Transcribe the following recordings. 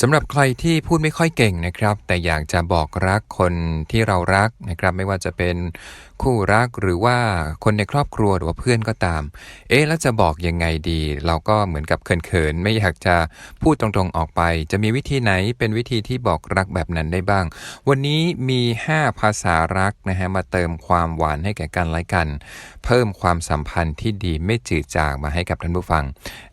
สำหรับใครที่พูดไม่ค่อยเก่งนะครับ แต่อยากจะบอกรักคนที่เรารักนะครับ ไม่ว่าจะเป็นคู่รักหรือว่าคนในครอบครัวหรือว่าเพื่อนก็ตาม เอ๊ะแล้วจะบอกยังไงดี เราก็เหมือนกับเขินๆ ไม่อยากจะพูดตรงๆออกไป จะมีวิธีไหนเป็นวิธีที่บอกรักแบบนั้นได้บ้าง วันนี้มี 5 ภาษารักนะฮะมาเติมความหวานให้แก่กันและกัน เพิ่มความสัมพันธ์ที่ดีไม่จืดจางมาให้กับท่านผู้ฟัง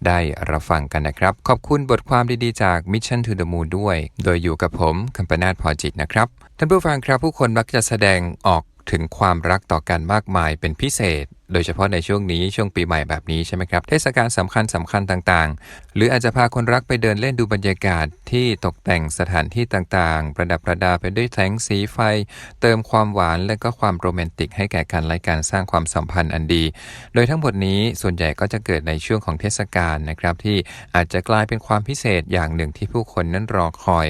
ได้รับฟังกันนะครับ ขอบคุณบทความดีๆจาก Mission to the Moon ด้วย โดยอยู่กับผมคัมปนาทพอจิตนะครับท่านผู้ฟังครับผู้คนมักจะแสดงออก ถึงความรักต่อกันมากมายเป็นพิเศษ โดยเฉพาะในช่วงนี้ช่วงปีใหม่แบบนี้ใช่ไหมครับ เทศกาลสำคัญสำคัญต่างๆ หรืออาจจะพาคนรักไปเดินเล่นดูบรรยากาศที่ตกแต่งสถานที่ต่างๆ ประดับประดาไปด้วยแสงสีไฟ เติมความหวานและก็ความโรแมนติกให้แก่กันและการสร้างความสัมพันธ์อันดี โดยทั้งหมดนี้ส่วนใหญ่ก็จะเกิดในช่วงของเทศกาลนะครับที่อาจจะกลายเป็นความพิเศษอย่างหนึ่งที่ผู้คนนั้นรอคอย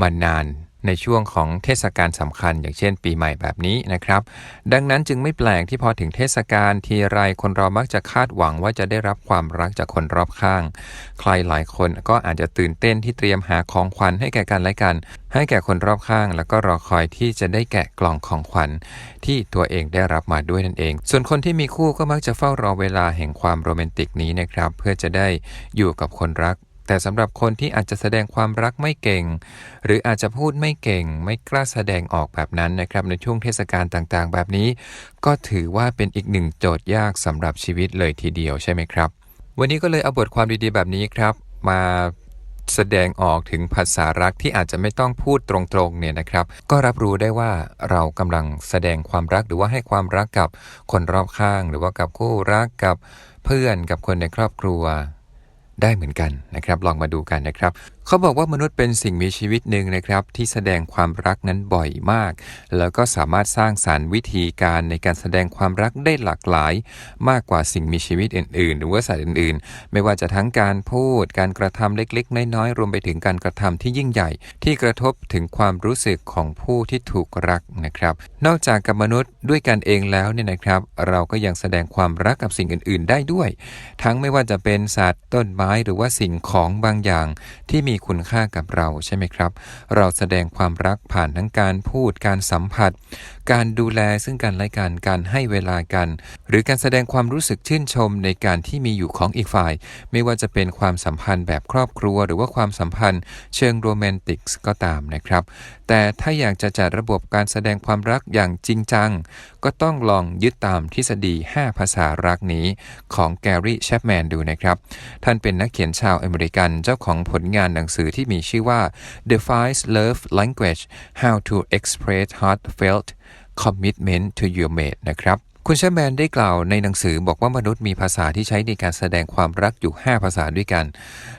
มานาน ในช่วงของเทศกาลสำคัญ อย่างเช่นปีใหม่แบบนี้นะครับ ดังนั้นจึงไม่แปลกที่พอถึงเทศกาลทีไรคนเรามักจะคาดหวังว่าจะได้รับความรักจากคนรอบข้าง ใครหลายคนก็อาจจะตื่นเต้นที่เตรียมหาของขวัญให้แก่กันและกัน ให้แก่คนรอบข้าง แล้วก็รอคอยที่จะได้แกะกล่องของขวัญที่ตัวเองได้รับมาด้วยนั่นเอง ส่วนคนที่มีคู่ก็มักจะเฝ้ารอเวลาแห่งความโรแมนติกนี้นะครับ เพื่อจะได้อยู่กับคนรัก แต่สำหรับคนที่อาจจะแสดงความรักไม่เก่ง หรืออาจจะพูดไม่เก่ง ไม่กล้าแสดงออกแบบนั้นนะครับ ในช่วงเทศกาลต่างๆ แบบนี้ ก็ถือว่าเป็นอีกหนึ่งโจทย์ยากสำหรับชีวิตเลยทีเดียวใช่ไหมครับ วันนี้ก็เลยเอาบทความดีๆ แบบนี้ครับ มาแสดงออกถึงภาษารักที่อาจจะไม่ต้องพูดตรงๆเนี่ยนะครับ ก็รับรู้ได้ว่าเรากำลังแสดงความรักหรือว่าให้ความรักกับคนรอบข้าง หรือว่ากับคู่รักกับเพื่อนกับคนในครอบครัว ได้เหมือนกันนะครับ ลองมาดูกันนะครับ เขาบอกว่ามนุษย์เป็นสิ่งมีชีวิตหนึ่งนะครับ ที่แสดงความรักนั้นบ่อยมาก แล้วก็สามารถสร้างสารรค์วิธีการในการแสดงความรักได้หลากหลาย มากกว่าสิ่งมีชีวิตอื่น ๆ หรือว่าสัตว์อื่น ๆ ไม่ว่าจะทั้งการพูด การกระทำเล็ก ๆ น้อย ๆ รวมไปถึงการกระทำที่ยิ่งใหญ่ ที่กระทบถึงความรู้สึกของผู้ที่ถูกรักนะครับ นอกจากกับมนุษย์ด้วยกันเองแล้วเนี่ยนะครับ เราก็ยังแสดงความรักกับสิ่งอื่น ๆ ได้ด้วย ทั้งไม่ว่าจะเป็นสัตว์ต้นไม้หรือว่าสิ่งของบางอย่างที่มีคุณค่ากับเราใช่ไหมครับ เราแสดงความรักผ่านทั้งการพูดการสัมผัส การดูแลซึ่งกันและกันการให้เวลากัน หรือการแสดงความรู้สึกชื่นชมในการที่มีอยู่ของอีกฝ่าย ไม่ว่าจะเป็นความสัมพันธ์แบบครอบครัว หรือว่าความสัมพันธ์เชิงโรแมนติกก็ตามนะครับ แต่ถ้าอยากจะจัดระบบการแสดงความรักอย่างจริงจัง ก็ต้องลองยึดตามทฤษฎี 5 ภาษารักนี้ของแกรี่แชปแมนดูนะครับ ท่านเป็นนักเขียนชาวอเมริกันเจ้าของผลงานหนังสือที่มีชื่อว่า The Five Love Language How to Express Heartfelt Commitment to Your Mate นะครับ คุณแชปแมนได้กล่าวในหนังสือบอกว่ามนุษย์มีภาษาที่ใช้ในการแสดงความรักอยู่ 5 ภาษาด้วยกัน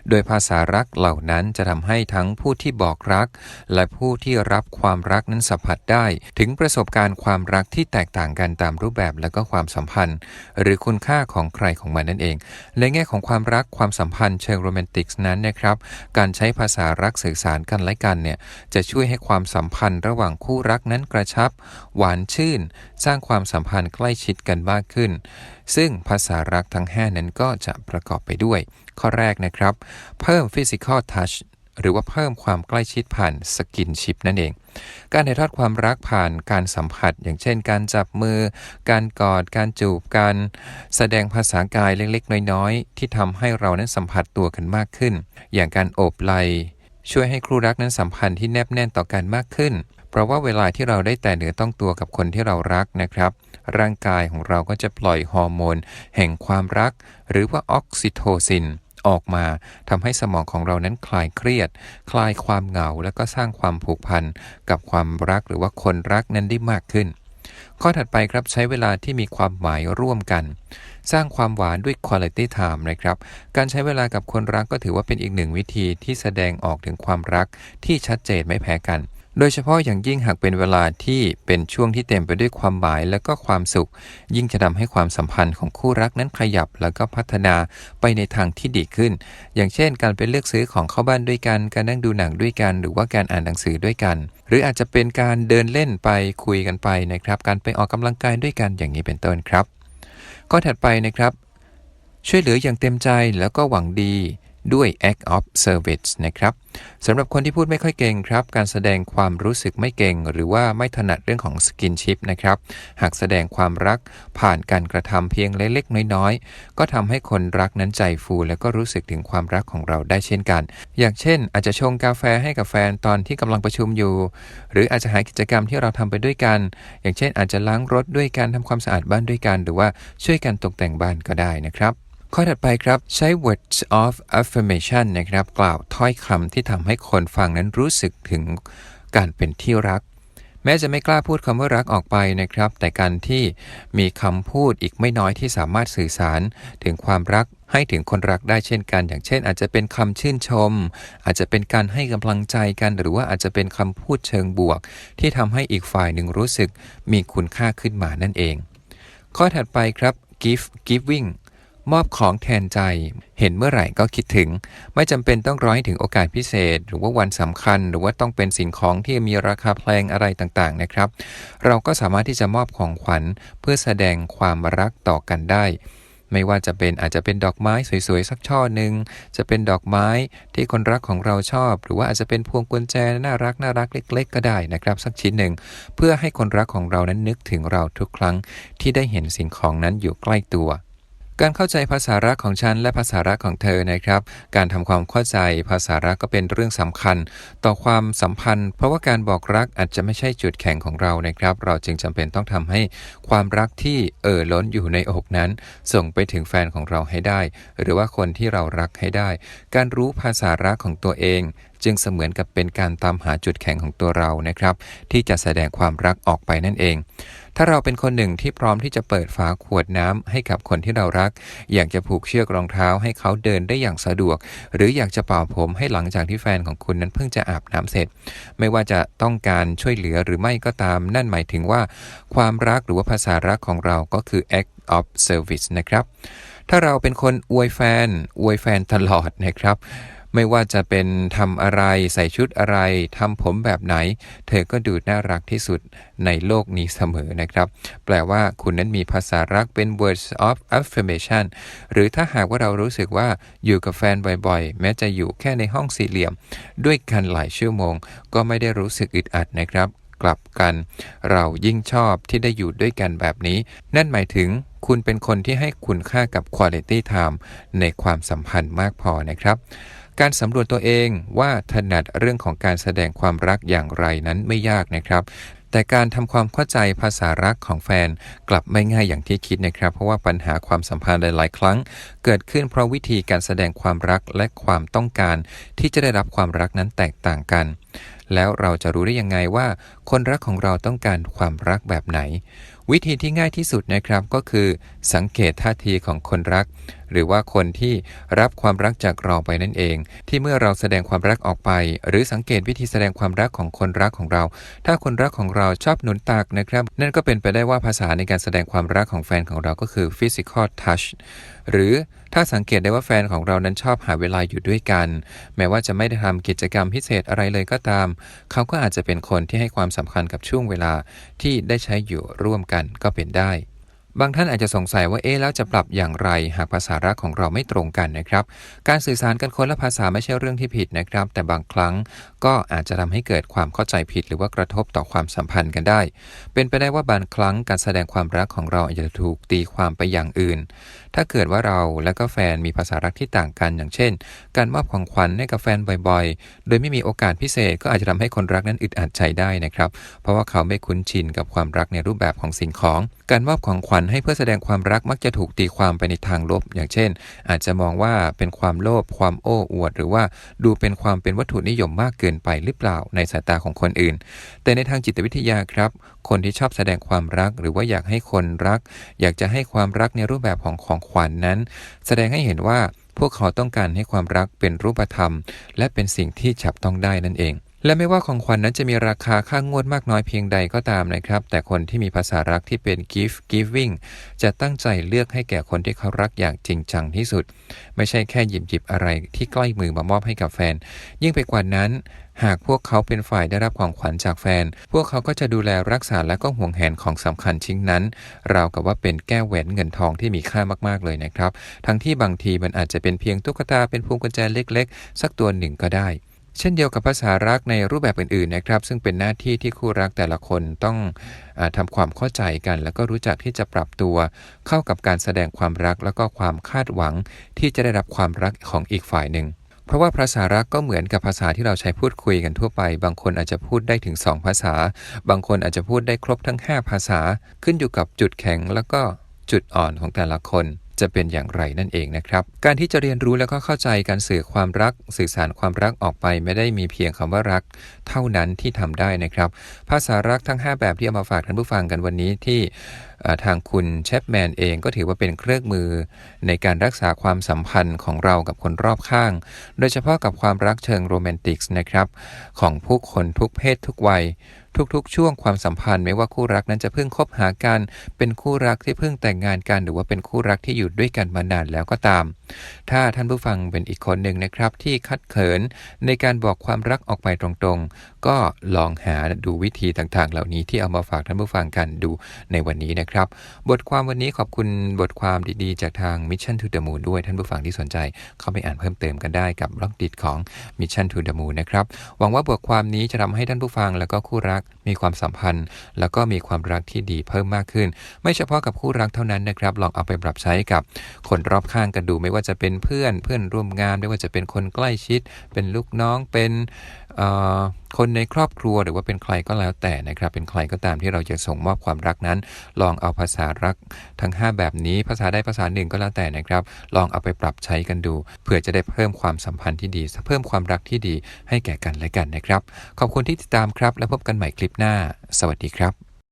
โดยภาษารักเหล่านั้นจะทำให้ทั้งผู้ที่บอกรัก และผู้ที่รับความรักนั้นสัมผัสได้ ถึงประสบการณ์ความรักที่แตกต่างกันตามรูปแบบและก็ความสัมพันธ์ หรือคุณค่าของใครของมันนั่นเอง ในแง่ของความรักความสัมพันธ์เชิงโรแมนติกนั้นนะครับ การใช้ภาษารักสื่อสารกันและกันเนี่ยจะช่วยให้ความสัมพันธ์ระหว่างคู่รักนั้นกระชับ หวานชื่น สร้างความสัมพันธ์ใกล้ชิดกันมากขึ้น ซึ่งภาษารักทั้ง 5 นั้นก็จะประกอบไปด้วย ข้อแรกนะครับ เพิ่ม physical touch หรือว่าเพิ่มความใกล้ชิดผ่านสกินชิปนั่นเอง การถ่ายทอดความรักผ่านการสัมผัส อย่างเช่น การจับมือ การกอด การจูบกัน แสดงภาษากายเล็กๆ น้อยๆ ที่ทำให้เรานั้นสัมผัสตัวกันมากขึ้น อย่างการโอบไหลช่วยให้ครูรักนั้นสัมพันธ์ที่แนบแน่นต่อกันมากขึ้น เพราะว่าเวลาที่เราได้แต่เหนือต้องตัวกับคนที่เรารักนะครับ ร่างกายของเราก็จะปล่อยฮอร์โมน แห่งความรัก หรือว่าออกซิโทซินออกมาทำให้สมองของเรานั้นคลายเครียด คลายความเหงา และก็สร้างความผูกพันกับความรักหรือว่าคนรักนั้นได้มากขึ้น ข้อถัดไปครับใช้เวลาที่มีความหมายร่วมกัน สร้างความหวานด้วย quality time นะครับ การใช้เวลากับคนรักก็ถือว่าเป็นอีกหนึ่งวิธีที่แสดงออกถึงความรักที่ชัดเจนไม่แพ้กัน โดยเฉพาะอย่างยิ่งหากเป็นเวลาที่เป็นช่วงที่เต็มไปด้วยความหมายและก็ความสุข ยิ่งจะทำให้ความสัมพันธ์ของคู่รักนั้นขยับแล้วก็พัฒนาไปในทางที่ดีขึ้น อย่างเช่น การไปเลือกซื้อของเข้าบ้านด้วยกัน การนั่งดูหนังด้วยกัน หรือว่าการอ่านหนังสือด้วยกัน หรืออาจจะเป็นการเดินเล่นไปคุยกันไปนะครับ การไปออกกำลังกายด้วยกันอย่างนี้เป็นต้นครับข้อถัดไปนะครับ ช่วยเหลืออย่างเต็มใจแล้วก็หวังดี ด้วย act of service นะครับสำหรับคนที่พูดไม่ค่อยเก่งครับ การแสดงความรู้สึกไม่เก่ง หรือว่าไม่ถนัดเรื่องของสกินชิพนะครับ หากแสดงความรักผ่านการกระทำเพียงเล็กๆ น้อยๆ ก็ทำให้คนรักนั้นใจฟู และก็รู้สึกถึงความรักของเราได้เช่นกัน อย่างเช่น อาจจะชงกาแฟให้กับแฟนตอนที่กำลังประชุมอยู่ หรืออาจจะหากิจกรรมที่เราทำไปด้วยกัน อย่างเช่น อาจจะล้างรถด้วยการทำความสะอาดบ้านด้วยกัน หรือว่าช่วยกันตกแต่งบ้านก็ได้นะครับ ข้อถัดไปครับใช้ words of affirmation นะครับ กล่าวถ้อยคำที่ทำให้คนฟังนั้นรู้สึกถึงการเป็นที่รัก แม้จะไม่กล้าพูดคำว่ารักออกไปนะครับ แต่การที่มีคำพูดอีกไม่น้อยที่สามารถสื่อสารถึงความรักให้ถึงคนรักได้เช่นกัน อย่างเช่น อาจจะเป็นคำชื่นชม อาจจะเป็นการให้กำลังใจกัน หรือว่าอาจจะเป็นคำพูดเชิงบวก ที่ทำให้อีกฝ่ายหนึ่งรู้สึกมีคุณค่าขึ้นมานั่นเอง ข้อถัดไปครับ give giving มอบของแทนใจ เห็นเมื่อไหร่ก็คิดถึง ไม่จำเป็นต้องรอให้ถึงโอกาสพิเศษ หรือว่าวันสำคัญ หรือว่าต้องเป็นสิ่งของที่มีราคาแพงอะไรต่างๆนะครับ เราก็สามารถที่จะมอบของขวัญเพื่อแสดงความรักต่อกันได้ไม่ว่าจะเป็นอาจจะเป็นดอกไม้สวยๆ สักช่อหนึ่ง จะเป็นดอกไม้ที่คนรักของเราชอบ หรือว่าอาจจะเป็นพวงกุญแจน่ารักน่ารักเล็ก ๆ ก็ได้นะครับ สักชิ้นหนึ่ง เพื่อให้คนรักของเรานั้นนึกถึงเราทุกครั้งที่ได้เห็นสิ่งของนั้นอยู่ใกล้ตัว การเข้าใจภาษารักของฉันและภาษารักของเธอนะครับ การทำความเข้าใจภาษารักก็เป็นเรื่องสำคัญ ต่อความสัมพันธ์ เพราะว่าการบอกรักอาจจะไม่ใช่จุดแข็งของเรานะครับ เราจึงจำเป็นต้องทำให้ความรักที่เอ่อล้นอยู่ในอกนั้น ส่งไปถึงแฟนของเราให้ได้ หรือว่าคนที่เรารักให้ได้ การรู้ภาษารักของตัวเอง จึงเสมือนกับเป็นการตามหาจุดแข็งของตัวเรานะครับ ที่จะแสดงความรักออกไปนั่นเอง ถ้าเราเป็นคนหนึ่งที่พร้อมที่จะเปิดฝาขวดน้ำให้กับคนที่เรารัก อยากจะผูกเชือกรองเท้าให้เขาเดินได้อย่างสะดวก หรืออยากจะเป่าผมให้หลังจากที่แฟนของคุณนั้นเพิ่งจะอาบน้ำเสร็จ ไม่ว่าจะต้องการช่วยเหลือหรือไม่ก็ตาม นั่นหมายถึงว่า ความรักหรือว่าภาษารักของเราก็คือ act of service นะครับ ถ้าเราเป็นคนอวยแฟน อวยแฟนตลอดนะครับ ไม่ว่าจะเป็นทำอะไรใส่ชุดอะไรทำผมแบบไหน เธอก็ดูน่ารักที่สุดในโลกนี้เสมอนะครับ แปลว่าคุณนั้นมีภาษารักเป็น words of affirmation หรือถ้าหากว่าเรารู้สึกว่าอยู่กับแฟนบ่อยๆ แม้จะอยู่แค่ในห้องสี่เหลี่ยม ด้วยกันหลายชั่วโมง ก็ไม่ได้รู้สึกอึดอัดนะครับกลับกัน เรายิ่งชอบที่ได้อยู่ด้วยกันแบบนี้ นั่นหมายถึงคุณเป็นคนที่ให้คุณค่ากับ quality time ในความสัมพันธ์มากพอนะครับ การสำรวจตัวเองว่าถนัดเรื่องของการแสดงความรักอย่างไรนั้นไม่ยากนะครับ แต่การทำความเข้าใจภาษารักของแฟนกลับไม่ง่ายอย่างที่คิดนะครับ เพราะว่าปัญหาความสัมพันธ์หลาย ๆ ครั้ง เกิดขึ้นเพราะวิธีการแสดงความรักและความต้องการ ที่จะได้รับความรักนั้นแตกต่างกัน แล้วเราจะรู้ได้ยังไงว่า คนรักของเราต้องการความรักแบบไหน วิธีที่ง่ายที่สุดนะครับก็คือสังเกตท่าทีของคนรัก หรือว่าคนที่รับความรักจากเราไปนั่นเอง ที่เมื่อเราแสดงความรักออกไป หรือสังเกตวิธีแสดงความรักของคนรักของเรา ถ้าคนรักของเราชอบหนุนตักนะครับ นั่นก็เป็นไปได้ว่าภาษาในการแสดงความรักของแฟนของเราก็คือ physical touch หรือ ถ้าสังเกตได้ว่าแฟนของเรานั้นชอบหาเวลาอยู่ด้วยกัน แม้ว่าจะไม่ได้ทำกิจกรรมพิเศษอะไรเลยก็ตาม เขาก็อาจจะเป็นคนที่ให้ความสำคัญกับช่วงเวลาที่ได้ใช้อยู่ร่วมกันก็เป็นได้ บางท่านอาจจะสงสัยว่าเอ๊ะแล้วจะปรับอย่างไร หากภาษารักของเราไม่ตรงกันนะครับ การสื่อสารกันคนละภาษาไม่ใช่เรื่องที่ผิดนะครับ แต่บางครั้งก็อาจจะทำให้เกิดความเข้าใจผิด หรือว่ากระทบต่อความสัมพันธ์กันได้ เป็นไปได้ว่าบางครั้งการแสดงความรักของเราอาจจะถูกตีความไปอย่างอื่น ถ้าเกิดว่าเราและก็แฟนมีภาษารักที่ต่างกัน อย่างเช่น การมอบของขวัญให้กับแฟนบ่อยๆ โดยไม่มีโอกาสพิเศษก็อาจจะทำให้คนรักนั้นอึดอัดใจได้นะครับ เพราะว่าเขาไม่คุ้นชินกับความรักในรูปแบบของสิ่งของ การมอบของขวัญให้เพื่อแสดงความรักมักจะถูกตีความไปในทางลบ อย่างเช่น อาจจะมองว่าเป็นความโลภความโอ้อวด หรือว่าดูเป็นความเป็นวัตถุนิยมมากเกินไปหรือเปล่าในสายตาของคนอื่น แต่ในทางจิตวิทยาครับ คนที่ชอบแสดงความรัก หรือว่าอยากให้คนรัก อยากจะให้ความรักในรูปแบบของของขวัญนนั้น แสดงให้เห็นว่าพวกเขาต้องการให้ความรักเป็นรูปธรรม และเป็นสิ่งที่จับต้องได้นั่นเอง และไม่ว่าของขวัญนนั้นจะมีราคาค่างวดมากน้อยเพียงใดก็ตามนะครับ แต่คนที่มีภาษารักที่เป็น gift giving จะตั้งใจเลือกให้แก่คนที่เขารักอย่างจริงจังที่สุด ไม่ใช่แค่หยิบหยิบอะไรที่ใกล้มือมามอบให้กับแฟน ยิ่งไปกว่านั้น หากพวกเขาเป็นฝ่ายได้รับของขวัญจากแฟน พวกเขาก็จะดูแลรักษาและก็ห่วงแหนของสำคัญชิ้นนั้น ราวกับว่าเป็นแก้วแหวนเงินทองที่มีค่ามากๆเลยนะครับ ทั้งที่บางทีมันอาจจะเป็นเพียงตุ๊กตาเป็นพวงกุญแจเล็ก ๆ สักตัวหนึ่งก็ได้ เช่นเดียวกับภาษารักในรูปแบบอื่นๆนะครับ ซึ่งเป็นหน้าที่ที่คู่รักแต่ละคนต้องอาทำความเข้าใจกัน แล้วก็รู้จักที่จะปรับตัว เข้ากับการแสดงความรักแล้วก็ความคาดหวัง ที่จะได้รับความรักของอีกฝ่ายหนึ่งเพราะว่าภาษารักก็เหมือนกับภาษาที่เราใช้พูดคุยกันทั่วไป บางคนอาจจะพูดได้ถึง 2 ภาษา บางคนอาจจะพูดได้ครบทั้ง 5 ภาษา ขึ้นอยู่กับจุดแข็งแล้วก็จุดอ่อนของแต่ละคน จะเป็นอย่างไรนั่นเองนะครับ การที่จะเรียนรู้แล้วก็เข้าใจการสื่อความรัก สื่อสารความรักออกไปไม่ได้มีเพียงคำว่ารัก เท่านั้นที่ทำได้นะครับ ภาษารักทั้ง 5 แบบที่เอามาฝากท่านผู้ฟังกันวันนี้ที่ ทางคุณเชฟแมนเองก็ถือว่าเป็นเครื่องมือในการรักษาความสัมพันธ์ของเรากับคนรอบข้าง โดยเฉพาะกับความรักเชิงโรแมนติกส์นะครับ ของผู้คนทุกเพศทุกวัย ทุกๆ ช่วงความสัมพันธ์ไม่ว่าคู่รักนั้นจะเพิ่งคบหากัน เป็นคู่รักที่เพิ่งแต่งงานกัน หรือว่าเป็นคู่รักที่อยู่ด้วยกันมานานแล้วก็ตาม ถ้าท่านผู้ฟังเป็นอีกคนหนึ่งนะครับที่คัดเขินในการบอกความรักออกไปตรงๆ ก็ลองหาดูวิธีต่างๆ เหล่านี้ที่เอามาฝากท่านผู้ฟังกันดูในวันนี้นะครับ บทความวันนี้ขอบคุณบทความดีๆ จากทาง Mission to the Moon ด้วยท่านผู้ฟังที่สนใจ เข้าไปอ่านเพิ่มเติมกันได้กับบล็อกดิของ Mission to the Moon นะครับหวังว่าบทความนี้จะทำให้ท่านผู้ฟังแล้วก็คู่รักมีความสัมพันธ์ แล้วก็มีความรักที่ดีเพิ่มมากขึ้น ไม่เฉพาะกับคู่รักเท่านั้นนะครับลองเอาไปปรับใช้กับคนรอบข้างกันดูไม่ว่าว่าจะเป็นเพื่อนเพื่อนร่วมงาน ไม่ว่าจะเป็นคนใกล้ชิด เป็นลูกน้องเป็นคนในครอบครัวหรือว่าเป็นใครก็แล้วแต่นะครับ เป็นใครก็ตามที่เราจะส่งมอบความรักนั้น ลองเอาภาษารักทั้ง 5 แบบนี้ ภาษาใดภาษาหนึ่งก็แล้วแต่นะครับ ลองเอาไปปรับใช้กันดู เพื่อจะได้เพิ่มความสัมพันธ์ที่ดี เพิ่มความรักที่ดีให้แก่กันและกันนะครับ ขอบคุณที่ติดตามครับ แล้วพบกันใหม่คลิปหน้า สวัสดีครับ